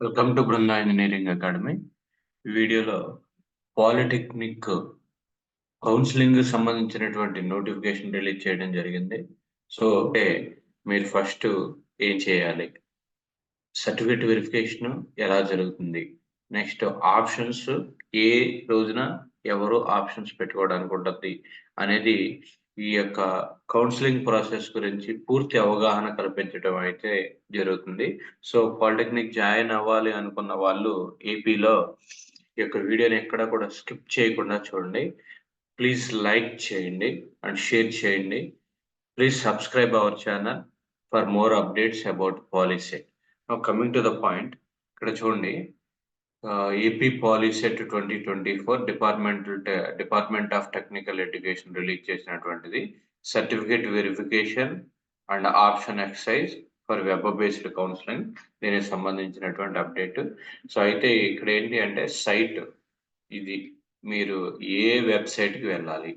Welcome to Brinda engineering academy ఈ వీడియోలో polytechnic counselling సంబంధించినటువంటి నోటిఫికేషన్ రిలీజ్ చేయడం జరిగింది. సో అంటే మీరు ఫస్ట్ ఏం చేయాలి? సర్టిఫికేట్ వెరిఫికేషన్ ఎలా జరుగుతుంది? నెక్స్ట్ ఆప్షన్స్ ఏ రోజున ఎవరు ఆప్షన్స్ పెట్టుకోవడానికి ఉంటుంది అనేది ఈ యొక్క కౌన్సిలింగ్ ప్రాసెస్ గురించి పూర్తి అవగాహన కల్పించడం అయితే జరుగుతుంది. సో పాలిటెక్నిక్ జాయిన్ అవ్వాలి అనుకున్న వాళ్ళు ఏపీలో ఈ యొక్క వీడియోని ఎక్కడ కూడా స్కిప్ చేయకుండా చూడండి. ప్లీజ్ లైక్ చేయండి అండ్ షేర్ చేయండి. Please subscribe our channel for more updates about policy coming to the point ఇక్కడ చూడండి. AP POLYCET twenty twenty four departmental department of technical education release చేసినటువంటిది. Certificate verification and option exercise for web based counselling. దీనికి సంబంధించినటువంటి update. So అయితే ఇక్కడ ఏంటి అంటే site ఇది మీరు ఏ వెబ్సైట్కి వెళ్ళాలి?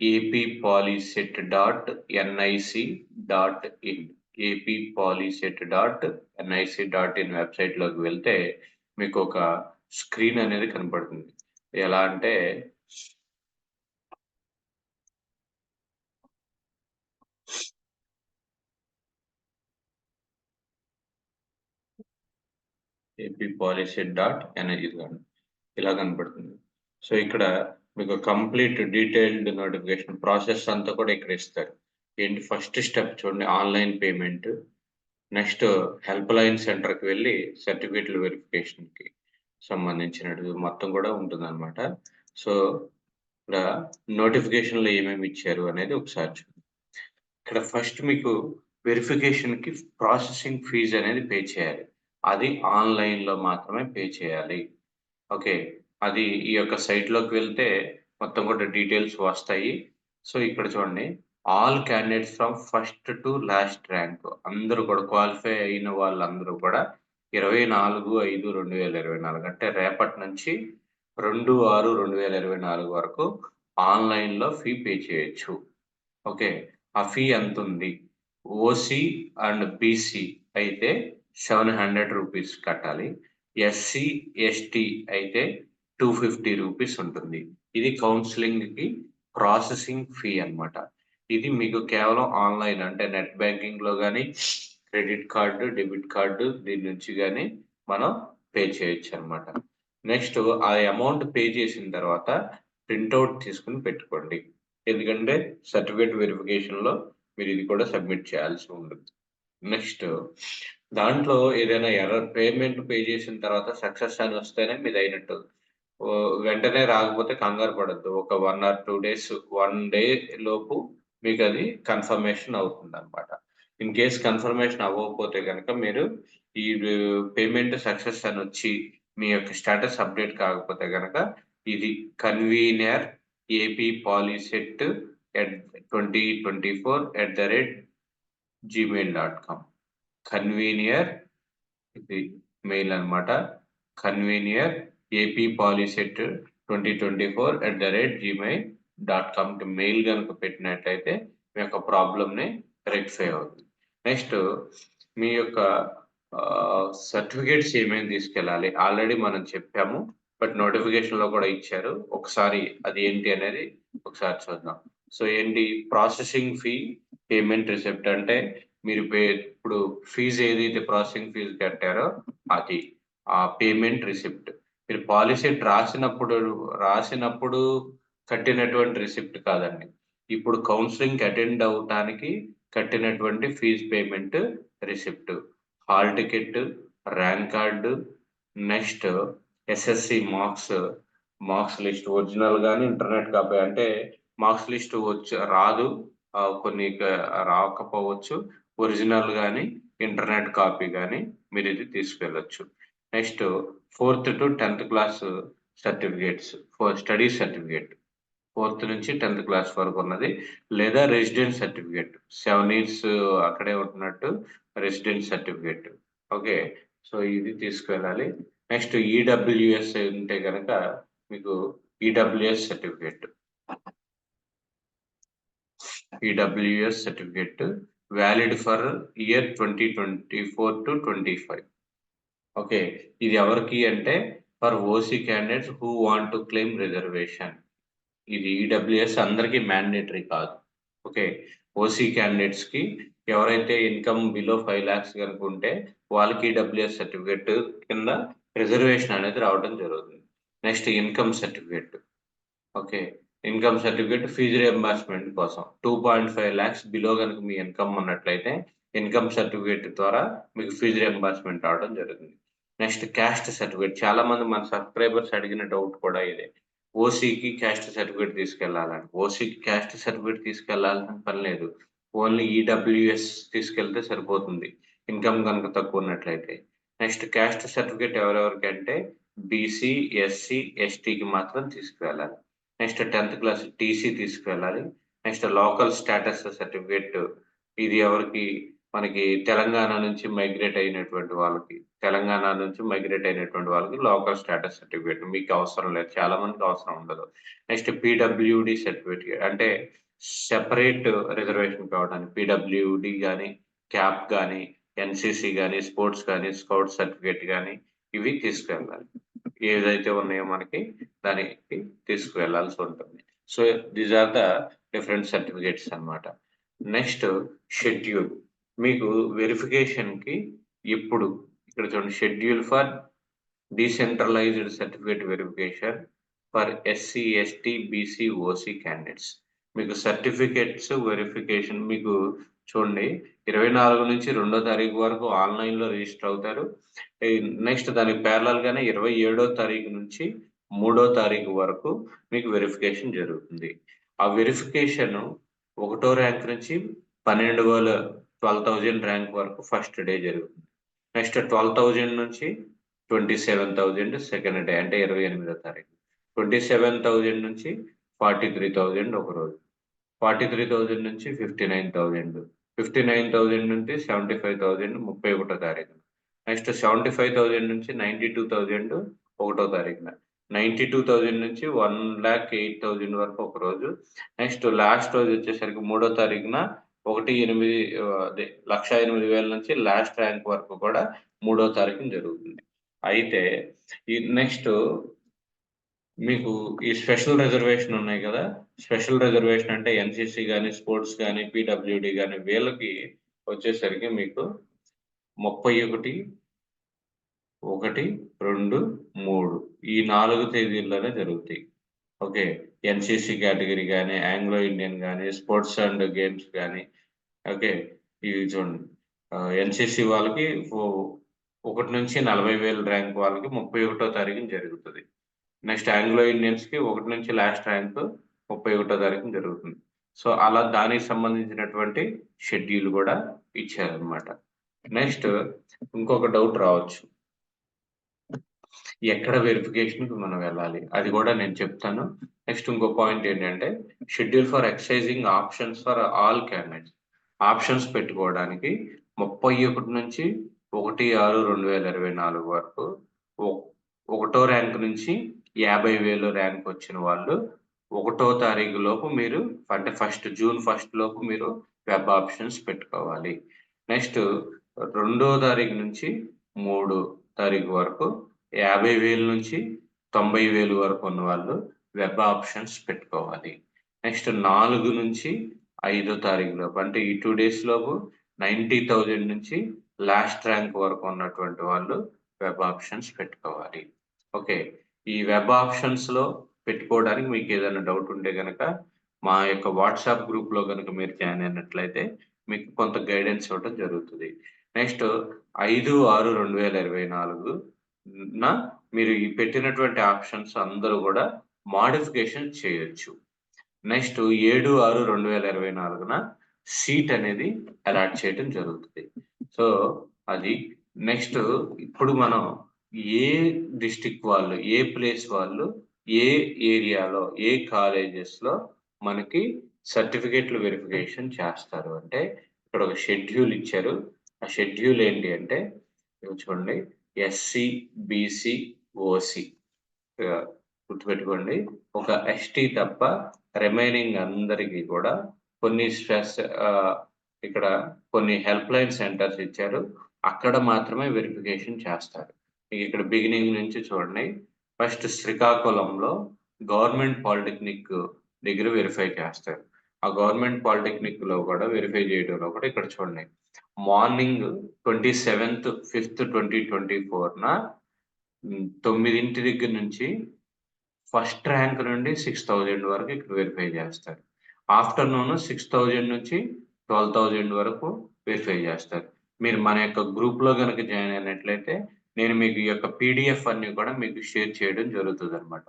AP POLYCET dot NIC dot in. AP POLYCET dot NIC dot in వెబ్సైట్లోకి వెళ్తే మీకు ఒక స్క్రీన్ అనేది కనపడుతుంది. ఎలా అంటే ఏపీ పాలిసీ డాట్ ఎనర్జీ ఇలా కనపడుతుంది. సో ఇక్కడ మీకు కంప్లీట్ డీటెయిల్డ్ నోటిఫికేషన్ ప్రాసెస్ అంతా కూడా ఇక్కడ ఇస్తారు. ఏంటి? ఫస్ట్ స్టెప్ చూడండి. Online payment next help line సెంటర్కి వెళ్ళి సర్టిఫికేట్ల వెరిఫికేషన్కి సంబంధించినట్టు మొత్తం కూడా ఉంటుంది అనమాట సో ఇక్కడ నోటిఫికేషన్లో ఏమేమి ఇచ్చారు అనేది ఒకసారి చూద్దాం. ఇక్కడ ఫస్ట్ మీకు వెరిఫికేషన్కి ప్రాసెసింగ్ ఫీజు అనేది పే చేయాలి. అది ఆన్లైన్లో మాత్రమే పే చేయాలి. ఓకే అది ఈ యొక్క సైట్లోకి వెళ్తే మొత్తం కూడా డీటెయిల్స్ వస్తాయి. సో ఇక్కడ చూడండి. All candidates from first to last rank అందరూ కూడా క్వాలిఫై అయిన వాళ్ళందరూ కూడా ఇరవై నాలుగు ఐదు రెండు వేల ఇరవై నాలుగు. అంటే రేపటి నుంచి రెండు ఆరు రెండు వేల ఇరవై నాలుగు వరకు ఆన్లైన్లో ఫీ పే చేయొచ్చు. ఓకే? ఆ ఫీ ఎంత ఉంది? ఓసీ అండ్ బీసీ అయితే సెవెన్ హండ్రెడ్ రూపీస్ కట్టాలి. ఎస్సీ ఎస్టీ అయితే టూ ఫిఫ్టీ రూపీస్ ఉంటుంది. ఇది కౌన్సిలింగ్కి ప్రాసెసింగ్ ఫీ అనమాట ఇది మీకు కేవలం ఆన్లైన్ అంటే నెట్ బ్యాంకింగ్లో కానీ క్రెడిట్ కార్డు డెబిట్ కార్డు దీని నుంచి కానీ మనం పే చేయొచ్చు అనమాట నెక్స్ట్ ఆ అమౌంట్ పే చేసిన తర్వాత ప్రింట్అవుట్ తీసుకుని పెట్టుకోండి. ఎందుకంటే సర్టిఫికేట్ వెరిఫికేషన్లో మీరు ఇది కూడా సబ్మిట్ చేయాల్సి ఉంటుంది. నెక్స్ట్ దాంట్లో ఏదైనా ఎర్రర్ పేమెంట్ పే చేసిన తర్వాత సక్సెస్ అని వస్తేనే మీది అయినట్టు. వెంటనే రాకపోతే కంగారు పడద్దు. ఒక one or two days one day లోపు మీకు అది కన్ఫర్మేషన్ అవుతుంది అనమాట ఇన్ కేస్ కన్ఫర్మేషన్ అవ్వకపోతే కనుక మీరు ఈ పేమెంట్ సక్సెస్ అని వచ్చి మీ యొక్క స్టేటస్ అప్డేట్ కాకపోతే కనుక ఇది convener AP POLYCET at twenty twenty four at the rate Gmail dot com convener ఇది మెయిల్ అనమాట convener AP POLYCET twenty twenty four at the rate Gmail dot కామ్కి mail కనుక పెట్టినట్లయితే మీ యొక్క ప్రాబ్లమ్ని రెక్టిఫై అవుతుంది. నెక్స్ట్ మీ యొక్క సర్టిఫికేట్స్ ఏమేమి తీసుకెళ్ళాలి? ఆల్రెడీ మనం చెప్పాము బట్ నోటిఫికేషన్లో కూడా ఇచ్చారు. ఒకసారి అది ఏంటి అనేది ఒకసారి చూద్దాం. సో ఏంటి? ప్రాసెసింగ్ ఫీ పేమెంట్ రిసెప్ట్ అంటే మీరు పే ఇప్పుడు ఫీజు ఏదైతే ప్రాసెసింగ్ ఫీజు కట్టారో అది ఆ పేమెంట్ రిసిప్ట్ మీరు పాలసీ రాసినప్పుడు రాసినప్పుడు కట్టినటువంటి రిసిప్ట్ కాదండి. ఇప్పుడు కౌన్సిలింగ్ అటెండ్ అవటానికి కట్టినటువంటి fees payment receipt. Hall ticket rank card next SSC marks. Marks list original కానీ ఇంటర్నెట్ కాపీ అంటే మార్క్స్ లిస్ట్ వచ్చి రాదు. కొన్ని రాకపోవచ్చు. ఒరిజినల్ కానీ ఇంటర్నెట్ కాపీ కానీ మీరు ఇది తీసుకెళ్ళచ్చు. Next fourth to tenth class certificates for study certificate. Fourth నుంచి టెన్త్ క్లాస్ వరకు ఉన్నది. లేదా రెసిడెంట్ సర్టిఫికేట్. సెవెన్ ఇయర్స్ అక్కడే ఉంటున్నట్టు రెసిడెంట్ సర్టిఫికేట్. ఓకే? సో ఇది తీసుకువెళ్ళాలి. నెక్స్ట్ ఈడబ్ల్యూఎస్ ఉంటే కనుక మీకు EWS certificate. EWS certificate valid for year twenty twenty four to twenty five. Okay? ఇది ఎవరికి అంటే for OC candidates who want to claim reservation. ఇది ఈడబ్ల్యూఎస్ అందరికీ మ్యాండేటరీ కాదు. ఓకే ఓసీ క్యాండిడేట్స్కి ఎవరైతే ఇన్కమ్ బిలో ఫైవ్ లాక్స్ కనుక ఉంటే వాళ్ళకి ఈడబ్ల్యూఎస్ సర్టిఫికేట్ కింద రిజర్వేషన్ అనేది రావడం జరుగుతుంది. Next income certificate okay income certificate fees reimbursement కోసం. Two point five lakhs below కనుక మీ ఇన్కమ్ ఉన్నట్లయితే ఇన్కమ్ సర్టిఫికేట్ ద్వారా మీకు ఫీజు రియంబర్స్మెంట్ రావడం జరుగుతుంది. నెక్స్ట్ క్యాస్ట్ సర్టిఫికేట్ చాలా మంది మన సబ్స్క్రైబర్స్ అడిగిన డౌట్ కూడా ఇదే. ఓసీకి క్యాస్ట్ సర్టిఫికేట్ తీసుకెళ్ళాలని ఓసీకి క్యాస్ట్ సర్టిఫికేట్ తీసుకెళ్ళాల్సిన పని లేదు. ఓన్లీ ఈడబ్ల్యూఎస్ తీసుకెళ్తే సరిపోతుంది. ఇన్కమ్ కనుక తక్కువ ఉన్నట్లయితే నెక్స్ట్ క్యాస్ట్ సర్టిఫికేట్ ఎవరెవరికి అంటే బీసీ ఎస్సీ ఎస్టీకి మాత్రం తీసుకువెళ్ళాలి నెక్స్ట్ టెన్త్ క్లాస్ టీసీ తీసుకువెళ్ళాలి నెక్స్ట్ లోకల్ స్టేటస్ సర్టిఫికేట్ ఇది ఎవరికి మనకి తెలంగాణ నుంచి మైగ్రేట్ అయినటువంటి వాళ్ళకి తెలంగాణ నుంచి మైగ్రేట్ అయినటువంటి వాళ్ళకి లోకల్ స్టేటస్ సర్టిఫికేట్ మీకు అవసరం లేదు. చాలా మందికి అవసరం ఉండదు. నెక్స్ట్ పీడబ్ల్యూడి సర్టిఫికేట్ అంటే సెపరేట్ రిజర్వేషన్ కావడానికి పీడబ్ల్యూడి కానీ క్యాప్ కానీ ఎన్సిసి కానీ స్పోర్ట్స్ కానీ స్కౌట్ సర్టిఫికేట్ కానీ ఇవి తీసుకెళ్ళాలి. ఏదైతే ఉన్నాయో మనకి దానికి తీసుకువెళ్ళాల్సి ఉంటుంది. So these are the different certificates అన్నమాట. నెక్స్ట్ షెడ్యూల్ మీకు వెరిఫికేషన్కి ఇప్పుడు ఇక్కడ చూడండి schedule for decentralised certificate verification for SC ST BC OC candidates మీకు సర్టిఫికేట్స్ వెరిఫికేషన్ మీకు చూడండి ఇరవై నాలుగు నుంచి రెండో తారీఖు వరకు ఆన్లైన్లో రిజిస్టర్ అవుతారు. నెక్స్ట్ దానికి ప్యారలల్గానే ఇరవై ఏడో తారీఖు నుంచి మూడో తారీఖు వరకు మీకు వెరిఫికేషన్ జరుగుతుంది. ఆ వెరిఫికేషన్ ఒకటో ర్యాంక్ నుంచి పన్నెండు వేల ట్వెల్వ్ థౌజండ్ ర్యాంక్ వరకు ఫస్ట్ డే జరుగుతుంది. నెక్స్ట్ ట్వెల్వ్ థౌజండ్ నుంచి twenty seven thousand second day అంటే ఇరవై ఎనిమిదో తారీఖు. ట్వంటీ సెవెన్ థౌజండ్ నుంచి ఫార్టీ త్రీ థౌజండ్ ఒక రోజు. ఫార్టీ త్రీ థౌజండ్ నుంచి fifty nine thousand. Fifty nine thousand నుంచి సెవెంటీ ఫైవ్ థౌజండ్ ముప్పై ఒకటో తారీఖున నెక్స్ట్ సెవెంటీ ఫైవ్ థౌజండ్ నుంచి నైంటీ టూ థౌజండ్ ఒకటో తారీఖున నైంటీ టూ థౌజండ్ నుంచి వన్ ల్యాక్ ఎయిట్ థౌజండ్ వరకు ఒక రోజు. నెక్స్ట్ లాస్ట్ రోజు వచ్చేసరికి మూడో తారీఖున ఒకటి ఎనిమిది అదే లక్ష ఎనిమిది వేల నుంచి లాస్ట్ ర్యాంక్ వరకు కూడా మూడో తారీఖున జరుగుతుంది. అయితే ఈ నెక్స్ట్ మీకు ఈ స్పెషల్ రిజర్వేషన్ ఉన్నాయి కదా స్పెషల్ రిజర్వేషన్ అంటే ఎన్సిసి కానీ స్పోర్ట్స్ కానీ పిడబ్ల్యూడి కానీ వీళ్ళకి వచ్చేసరికి మీకు ముప్పై ఒకటి ఒకటి రెండు మూడు ఈ నాలుగు తేదీల్లోనే జరుగుతాయి. ఓకే? ఎన్సిసి కేటగిరీ కానీ ఆంగ్లో ఇండియన్ కానీ స్పోర్ట్స్ అండ్ గేమ్స్ కానీ ఓకే ఇవి చూడండి. ఎన్సిసి వాళ్ళకి ఒకటి నుంచి నలభై వేల ర్యాంక్ వాళ్ళకి ముప్పై ఒకటో తారీఖున జరుగుతుంది. నెక్స్ట్ ఆంగ్లో ఇండియన్స్కి ఒకటి నుంచి లాస్ట్ ర్యాంక్ ముప్పై ఒకటో తారీఖున జరుగుతుంది. సో అలా దానికి సంబంధించినటువంటి షెడ్యూల్ కూడా ఇచ్చారనమాట నెక్స్ట్ ఇంకొక డౌట్ రావచ్చు. ఎక్కడ వెరిఫికేషన్కి మనం వెళ్ళాలి? అది కూడా నేను చెప్తాను. నెక్స్ట్ ఇంకో పాయింట్ ఏంటంటే schedule for exercising options for all candidates options పెట్టుకోవడానికి ముప్పై ఒకటి నుంచి ఒకటి ఆరు రెండు వేల ఇరవై నాలుగు వరకు ఒకటో ర్యాంక్ నుంచి యాభై వేలు ర్యాంక్ వచ్చిన వాళ్ళు ఒకటో తారీఖు లోపు మీరు అంటే ఫస్ట్ జూన్ ఫస్ట్ లోపు మీరు వెబ్ ఆప్షన్స్ పెట్టుకోవాలి. నెక్స్ట్ రెండో తారీఖు నుంచి మూడు తారీఖు వరకు యాభై వేలు నుంచి తొంభై వేలు వరకు ఉన్న వాళ్ళు వెబ్ ఆప్షన్స్ పెట్టుకోవాలి. నెక్స్ట్ నాలుగు నుంచి ఐదో తారీఖు లోపు అంటే ఈ టూ డేస్ లోపు నైంటీ థౌజండ్ నుంచి లాస్ట్ ర్యాంక్ వరకు ఉన్నటువంటి వాళ్ళు వెబ్ ఆప్షన్స్ పెట్టుకోవాలి. ఓకే ఈ వెబ్ ఆప్షన్స్లో పెట్టుకోవడానికి మీకు ఏదైనా డౌట్ ఉంటే కనుక మా యొక్క వాట్సాప్ గ్రూప్లో కనుక మీరు జాయిన్ అయినట్లయితే మీకు కొంత గైడెన్స్ ఇవ్వడం జరుగుతుంది. నెక్స్ట్ ఐదు ఆరు రెండు వేల ఇరవై నాలుగు నా మీరు ఈ పెట్టినటువంటి ఆప్షన్స్ అందరూ కూడా మాడిఫికేషన్ చేయొచ్చు. నెక్స్ట్ ఏడు ఆరు రెండు వేల ఇరవై నాలుగున సీట్ అనేది అలాట్ చేయడం జరుగుతుంది. సో అది నెక్స్ట్ ఇప్పుడు మనం ఏ డిస్టిక్ వాళ్ళు ఏ ప్లేస్ వాళ్ళు ఏ ఏరియాలో ఏ కాలేజెస్లో మనకి సర్టిఫికేట్లు వెరిఫికేషన్ చేస్తారు. అంటే ఇక్కడ ఒక షెడ్యూల్ ఇచ్చారు. ఆ షెడ్యూల్ ఏంటి అంటే చూడండి. ఎస్సీ బీసీ ఓసి గుర్తుపెట్టుకోండి. ఒక ఎస్టీ తప్ప రిమైనింగ్ అందరికీ కూడా కొన్ని స్ట్రెస్ ఇక్కడ కొన్ని హెల్ప్ లైన్ సెంటర్స్ ఇచ్చారు. అక్కడ మాత్రమే వెరిఫికేషన్ చేస్తారు. మీకు ఇక్కడ బిగినింగ్ నుంచి చూడండి. ఫస్ట్ శ్రీకాకుళంలో గవర్నమెంట్ పాలిటెక్నిక్ దగ్గర వెరిఫై చేస్తారు. ఆ గవర్నమెంట్ పాలిటెక్నిక్లో కూడా వెరిఫై చేయడంలో కూడా ఇక్కడ చూడండి. Morning twenty seventh fifth twenty twenty ఫోర్న తొమ్మిదింటి దగ్గర నుంచి ఫస్ట్ ర్యాంక్ నుండి సిక్స్ థౌజండ్ వరకు ఇక్కడ వెరిఫై చేస్తారు. ఆఫ్టర్నూన్ సిక్స్ థౌజండ్ నుంచి ట్వెల్వ్ థౌజండ్ వరకు వెరిఫై చేస్తారు. మీరు మన యొక్క గ్రూప్లో కనుక జాయిన్ అయినట్లయితే నేను మీకు ఈ యొక్క పీడిఎఫ్ అన్ని కూడా మీకు షేర్ చేయడం జరుగుతుంది అనమాట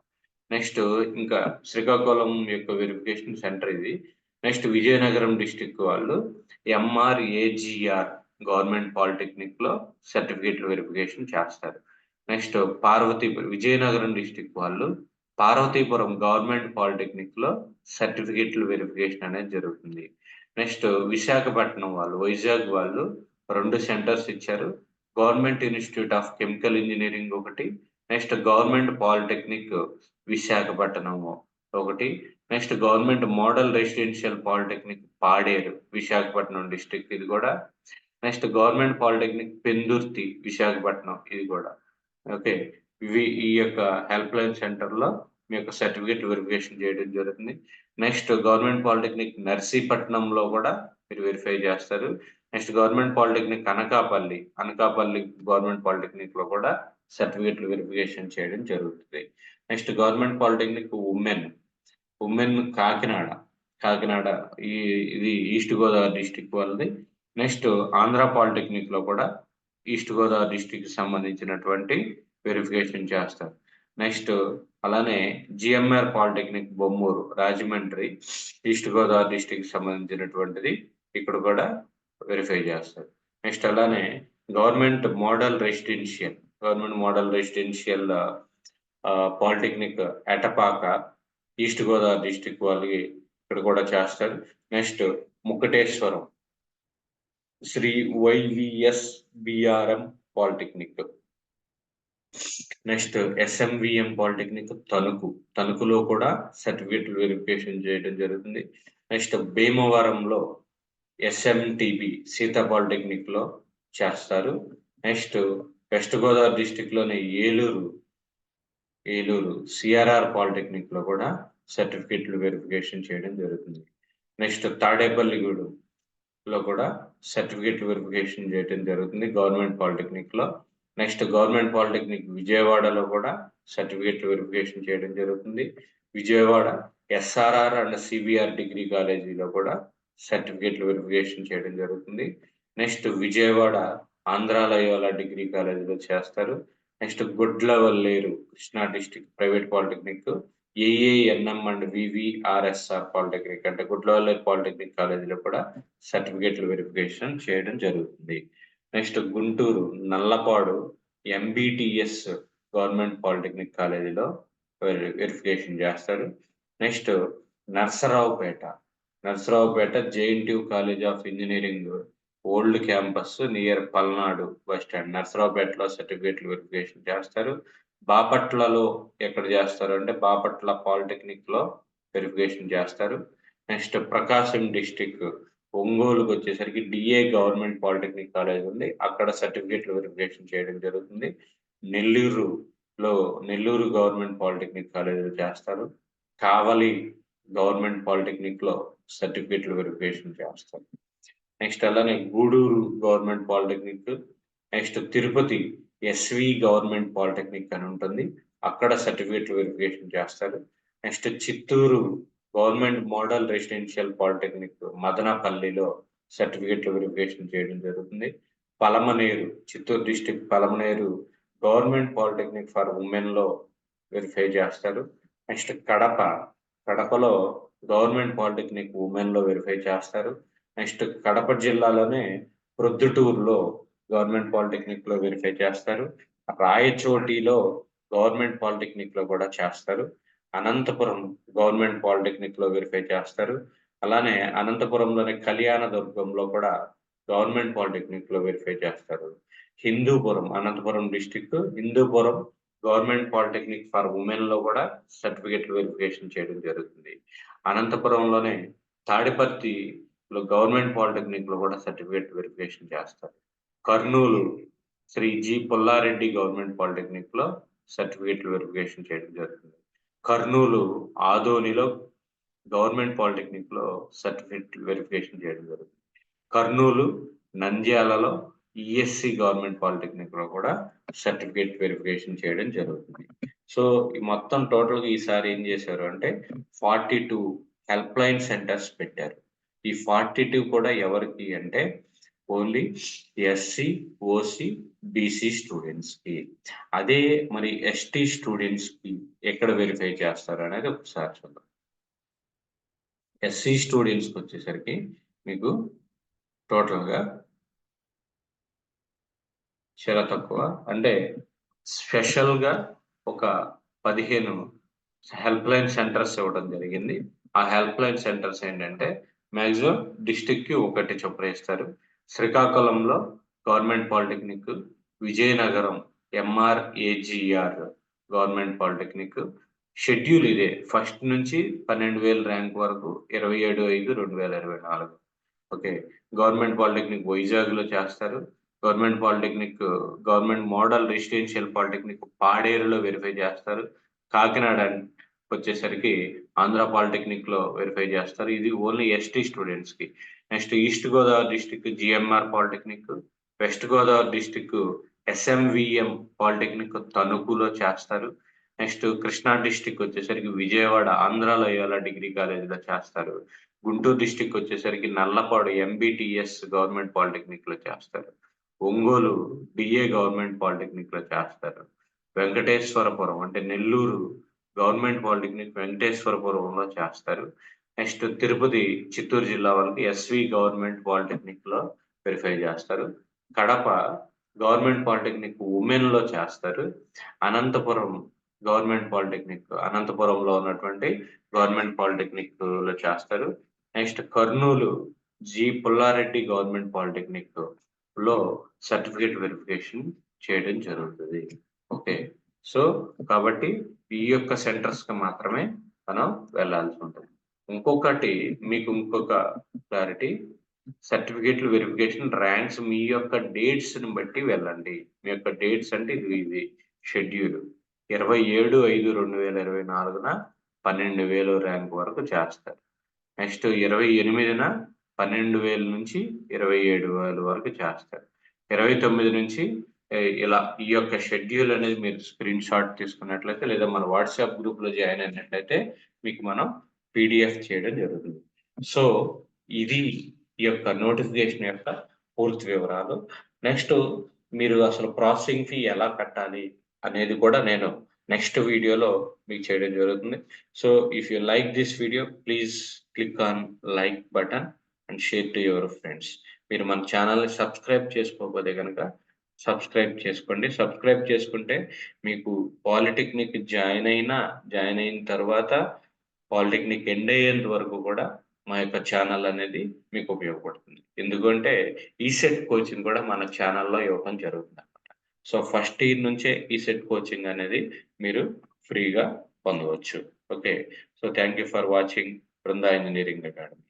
నెక్స్ట్ ఇంకా శ్రీకాకుళం యొక్క వెరిఫికేషన్ సెంటర్ ఇది. నెక్స్ట్ విజయనగరం డిస్టిక్ వాళ్ళు ఎంఆర్ఏజిఆర్ గవర్నమెంట్ పాలిటెక్నిక్లో సర్టిఫికేట్లు వెరిఫికేషన్ చేస్తారు. నెక్స్ట్ పార్వతీపురం విజయనగరం డిస్టిక్ వాళ్ళు పార్వతీపురం గవర్నమెంట్ పాలిటెక్నిక్లో సర్టిఫికేట్లు వెరిఫికేషన్ అనేది జరుగుతుంది. నెక్స్ట్ విశాఖపట్నం వాళ్ళు వైజాగ్ వాళ్ళు రెండు సెంటర్స్ ఇచ్చారు. Government institute of chemical engineering ఒకటి. నెక్స్ట్ గవర్నమెంట్ పాలిటెక్నిక్ విశాఖపట్నం ఒకటి next government model residential polytechnic Paderu Visakhapatnam district ఇది కూడా. Next government polytechnic Pendurthi Visakhapatnam ఇది కూడా. ఓకే ఈ యొక్క హెల్ప్ లైన్ సెంటర్లో మీ యొక్క సర్టిఫికేట్ వెరిఫికేషన్ చేయడం జరుగుతుంది. నెక్స్ట్ గవర్నమెంట్ పాలిటెక్నిక్ నర్సీపట్నంలో కూడా మీరు వెరిఫై చేస్తారు. Next government polytechnic Anakapalli Anakapalli government పాలిటెక్నిక్లో కూడా సర్టిఫికేట్లు వెరిఫికేషన్ చేయడం జరుగుతుంది. Next government polytechnic women women Kakinada Kakinada ఈ ఇది ఈస్ట్ గోదావరి డిస్టిక్ వాళ్ళది. నెక్స్ట్ ఆంధ్ర పాలిటెక్నిక్లో కూడా ఈస్ట్ గోదావరి డిస్టిక్ సంబంధించినటువంటి వెరిఫికేషన్ చేస్తారు. నెక్స్ట్ అలానే GMR polytechnic Bommuru Rajahmundry East Godavari district సంబంధించినటువంటిది ఇక్కడ కూడా వెరిఫై చేస్తారు. నెక్స్ట్ అలానే government model residential government model residential polytechnic Etapaka East Godavari district వాళ్ళకి ఇక్కడ కూడా చేస్తారు. Next Mukkateswaram Sri YVS BRM polytechnic. Next SMVM polytechnic Tanuku. తణుకులో కూడా సర్టిఫికేట్ వెరిఫికేషన్ చేయడం జరుగుతుంది. నెక్స్ట్ భీమవరంలో ఎస్ఎంటిబి సీతా పాలిటెక్నిక్లో చేస్తారు. నెక్స్ట్ వెస్ట్ గోదావరి డిస్టిక్లోని ఏలూరు ఏలూరు సిఆర్ఆర్ పాలిటెక్నిక్లో కూడా సర్టిఫికేట్లు వెరిఫికేషన్ చేయడం జరుగుతుంది. నెక్స్ట్ తాడేపల్లిగూడు లో కూడా సర్టిఫికేట్ వెరిఫికేషన్ చేయడం జరుగుతుంది గవర్నమెంట్ పాలిటెక్నిక్లో నెక్స్ట్ గవర్నమెంట్ పాలిటెక్నిక్ విజయవాడలో కూడా సర్టిఫికేట్ వెరిఫికేషన్ చేయడం జరుగుతుంది. Vijayawada SRR and CBR degree కాలేజీలో కూడా సర్టిఫికేట్లు వెరిఫికేషన్ చేయడం జరుగుతుంది. నెక్స్ట్ విజయవాడ ఆంధ్రాలయోలా డిగ్రీ కాలేజీలో చేస్తారు. Next Gudlavalleru Krishna district private polytechnic AANM and VVRSR polytechnic అంటే గుడ్లవల్లేరు పాలిటెక్నిక్ కాలేజీలో కూడా సర్టిఫికేట్లు వెరిఫికేషన్ చేయడం జరుగుతుంది. Next Guntur Nallapadu MBTS government polytechnic కాలేజీలో వెరిఫికేషన్ చేస్తారు next Narasaraopet Narasaraopet JNTU college of engineering old campus near Palnadu bus stand. నర్సరావుపేటలో సర్టిఫికేట్లు verification చేస్తారు. బాపట్లలో ఎక్కడ చేస్తారు అంటే బాపట్ల పాలిటెక్నిక్లో వెరిఫికేషన్ చేస్తారు. నెక్స్ట్ ప్రకాశం డిస్టిక్ ఒంగోలుకు వచ్చేసరికి డిఏ గవర్నమెంట్ పాలిటెక్నిక్ కాలేజ్ ఉంది. అక్కడ సర్టిఫికేట్లు వెరిఫికేషన్ చేయడం జరుగుతుంది. నెల్లూరు లో నెల్లూరు గవర్నమెంట్ పాలిటెక్నిక్ కాలేజీలో చేస్తారు. కావలి గవర్నమెంట్ పాలిటెక్నిక్లో సర్టిఫికేట్లు వెరిఫికేషన్ చేస్తారు. నెక్స్ట్ అలానే Gudur government polytechnic next Tirupati SV government polytechnic అని ఉంటుంది. అక్కడ సర్టిఫికేట్ వెరిఫికేషన్ చేస్తారు. Next Chittoor government model residential polytechnic మదనపల్లిలో సర్టిఫికేట్ వెరిఫికేషన్ చేయడం జరుగుతుంది. Palamaner Chittoor district Palamaner government polytechnic for ఉమెన్లో verify చేస్తారు. నెక్స్ట్ కడప కడపలో గవర్నమెంట్ పాలిటెక్నిక్ ఉమెన్లో వెరిఫై చేస్తారు. నెక్స్ట్ కడప జిల్లాలోనే ప్రొద్దుటూరులో గవర్నమెంట్ పాలిటెక్నిక్లో వెరిఫై చేస్తారు. రాయచోటిలో గవర్నమెంట్ పాలిటెక్నిక్లో కూడా చేస్తారు. అనంతపురం గవర్నమెంట్ పాలిటెక్నిక్లో వెరిఫై చేస్తారు. అలానే అనంతపురంలోని కళ్యాణ దుర్గంలో కూడా గవర్నమెంట్ పాలిటెక్నిక్లో వెరిఫై చేస్తారు. Hindupur Anantapur district Hindupur government polytechnic for ఉమెన్లో కూడా సర్టిఫికెట్లు వెరిఫికేషన్ చేయడం జరుగుతుంది. అనంతపురంలోనే తాడిపర్తి గవర్నమెంట్ పాలిటెక్నిక్లో కూడా సర్టిఫికేట్ వెరిఫికేషన్ చేస్తారు. కర్నూలు శ్రీ జి పుల్లారెడ్డి గవర్నమెంట్ పాలిటెక్నిక్లో సర్టిఫికేట్ వెరిఫికేషన్ చేయడం జరుగుతుంది. కర్నూలు ఆదోనిలో గవర్నమెంట్ పాలిటెక్నిక్లో సర్టిఫికేట్ వెరిఫికేషన్ చేయడం జరుగుతుంది. కర్నూలు నంద్యాలలో ఈఎస్సి గవర్నమెంట్ పాలిటెక్నిక్లో కూడా సర్టిఫికేట్ వెరిఫికేషన్ చేయడం జరుగుతుంది. సో మొత్తం టోటల్గా ఈసారి ఏం చేశారు అంటే forty two help line centres పెట్టారు. ఈ ఫార్టీ టూ కూడా ఎవరికి అంటే ఓన్లీ ఎస్సీ ఓసీ బీసీ స్టూడెంట్స్కి. అదే మరి ఎస్టీ స్టూడెంట్స్కి ఎక్కడ వెరిఫై చేస్తారు అనేది ఒకసారి చూద్దాం. ఎస్సీ స్టూడెంట్స్కి వచ్చేసరికి మీకు టోటల్గా చాలా తక్కువ. అంటే స్పెషల్గా ఒక పదిహేను హెల్ప్ లైన్ సెంటర్స్ ఇవ్వడం జరిగింది. ఆ హెల్ప్ లైన్ సెంటర్స్ ఏంటంటే మ్యాక్సిమం డిస్టిక్కి ఒకటి చొప్పున ఇస్తారు శ్రీకాకుళంలో government polytechnic Vizianagaram MRAGR government polytechnic. Schedule ఇదే ఫస్ట్ నుంచి పన్నెండు వేల ర్యాంక్ వరకు ఇరవై ఏడు ఐదు రెండు వేల ఇరవై నాలుగు. ఓకే గవర్నమెంట్ పాలిటెక్నిక్ వైజాగ్లో చేస్తారు. Government polytechnic government model residential polytechnic పాడేరులో verify చేస్తారు. కాకినాడ వచ్చేసరికి ఆంధ్ర పాలిటెక్నిక్లో వెరిఫై చేస్తారు. ఇది ఓన్లీ ఎస్టీ స్టూడెంట్స్కి. Next east Godavari district GMR polytechnic west Godavari district SMVM polytechnic తణుకులో చేస్తారు. నెక్స్ట్ కృష్ణా డిస్టిక్ వచ్చేసరికి విజయవాడ ఆంధ్ర ఇవాళ డిగ్రీ కాలేజీలో చేస్తారు. గుంటూరు డిస్టిక్ వచ్చేసరికి నల్లపాడు ఎంబీటీఎస్ గవర్నమెంట్ పాలిటెక్నిక్లో చేస్తారు. ఒంగోలు డిఏ గవర్నమెంట్ పాలిటెక్నిక్లో చేస్తారు. వెంకటేశ్వరపురం అంటే నెల్లూరు గవర్నమెంట్ పాలిటెక్నిక్ వెంకటేశ్వరపురంలో చేస్తారు. నెక్స్ట్ తిరుపతి చిత్తూరు జిల్లా వాళ్ళకి ఎస్వి గవర్నమెంట్ పాలిటెక్నిక్లో వెరిఫై చేస్తారు. కడప గవర్నమెంట్ పాలిటెక్నిక్ ఉమెన్లో చేస్తారు. అనంతపురం గవర్నమెంట్ పాలిటెక్నిక్ అనంతపురంలో ఉన్నటువంటి గవర్నమెంట్ పాలిటెక్నిక్లో చేస్తారు. Next Kurnool G Pulla Reddy government పాలిటెక్నిక్లో certificate verification చేయడం జరుగుతుంది. ఓకే. సో కాబట్టి ఈ యొక్క సెంటర్స్కి మాత్రమే మనం వెళ్ళాల్సి ఉంటుంది. ఇంకొకటి మీకు ఇంకొక క్లారిటీ సర్టిఫికేట్లు వెరిఫికేషన్ ర్యాంక్స్ మీ యొక్క డేట్స్ని బట్టి వెళ్ళండి. మీ యొక్క డేట్స్ అంటే ఇది ఇది షెడ్యూల్ ఇరవై ఏడు ఐదు రెండు వేల ఇరవై నాలుగున పన్నెండు వేలు ర్యాంక్ వరకు చేస్తారు. నెక్స్ట్ ఇరవై ఎనిమిదిన పన్నెండు వేల నుంచి ఇరవై ఏడు వేల వరకు చేస్తారు. ఇరవై తొమ్మిది నుంచి ఇలా ఈ యొక్క షెడ్యూల్ అనేది మీరు స్క్రీన్ షాట్ తీసుకున్నట్లయితే లేదా మన వాట్సాప్ గ్రూప్లో జాయిన్ అయినట్లయితే మీకు మనం పీడిఎఫ్ చేయడం జరుగుతుంది. సో ఇది ఈ యొక్క నోటిఫికేషన్ యొక్క పూర్తి వివరాలు. నెక్స్ట్ మీరు అసలు ప్రాసెసింగ్ ఫీ ఎలా కట్టాలి అనేది కూడా నేను నెక్స్ట్ వీడియోలో మీకు చేయడం జరుగుతుంది. So if you like this video please click on like button and share to your friends మీరు మన ఛానల్ని సబ్స్క్రైబ్ చేసుకోకపోతే కనుక సబ్స్క్రైబ్ చేసుకోండి. సబ్స్క్రైబ్ చేసుకుంటే మీకు పాలిటెక్నిక్ జాయిన్ అయినా జాయిన్ అయిన తర్వాత పాలిటెక్నిక్ ఎండ్ అయ్యేంత వరకు కూడా మా యొక్క ఛానల్ అనేది మీకు ఉపయోగపడుతుంది. ఎందుకంటే ఈసెట్ కోచింగ్ కూడా మన ఛానల్లో ఇవ్వడం జరుగుతుంది అనమాట సో ఫస్ట్ ఇయర్ నుంచే ఈసెట్ కోచింగ్ అనేది మీరు ఫ్రీగా పొందవచ్చు. Okay. So thank you for watching Brinda engineering academy.